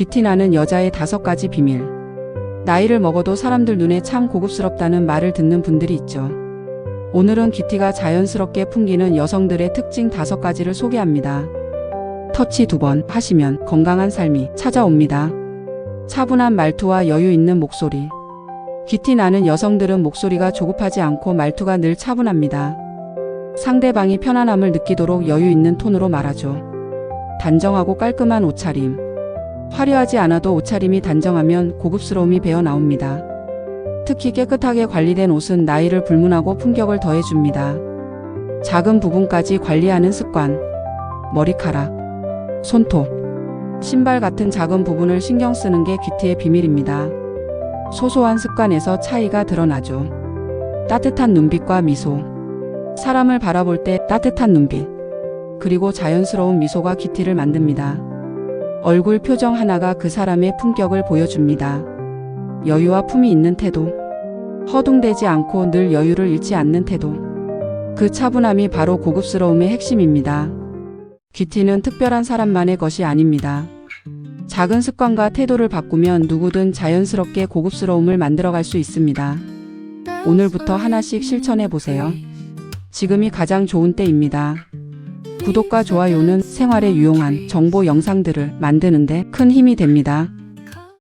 귀티나는 여자의 다섯 가지 비밀. 나이를 먹어도 사람들 눈에 참 고급스럽다는 말을 듣는 분들이 있죠. 오늘은 귀티가 자연스럽게 풍기는 여성들의 특징 다섯 가지를 소개합니다. 터치 두 번 하시면 건강한 삶이 찾아옵니다. 차분한 말투와 여유 있는 목소리. 귀티 나는 여성들은 목소리가 조급하지 않고 말투가 늘 차분합니다. 상대방이 편안함을 느끼도록 여유 있는 톤으로 말하죠. 단정하고 깔끔한 옷차림. 화려하지 않아도 옷차림이 단정하면 고급스러움이 배어 나옵니다. 특히 깨끗하게 관리된 옷은 나이를 불문하고 품격을 더해줍니다. 작은 부분까지 관리하는 습관. 머리카락, 손톱, 신발 같은 작은 부분을 신경 쓰는 게 귀티의 비밀입니다. 소소한 습관에서 차이가 드러나죠. 따뜻한 눈빛과 미소. 사람을 바라볼 때 따뜻한 눈빛. 그리고 자연스러운 미소가 귀티를 만듭니다. 얼굴 표정 하나가 그 사람의 품격을 보여줍니다. 여유와 품이 있는 태도. 허둥대지 않고 늘 여유를 잃지 않는 태도. 그 차분함이 바로 고급스러움의 핵심입니다. 귀티는 특별한 사람만의 것이 아닙니다. 작은 습관과 태도를 바꾸면 누구든 자연스럽게 고급스러움을 만들어갈 수 있습니다. 오늘부터 하나씩 실천해 보세요. 지금이 가장 좋은 때입니다. 구독과 좋아요는 생활에 유용한 정보 영상들을 만드는데 큰 힘이 됩니다.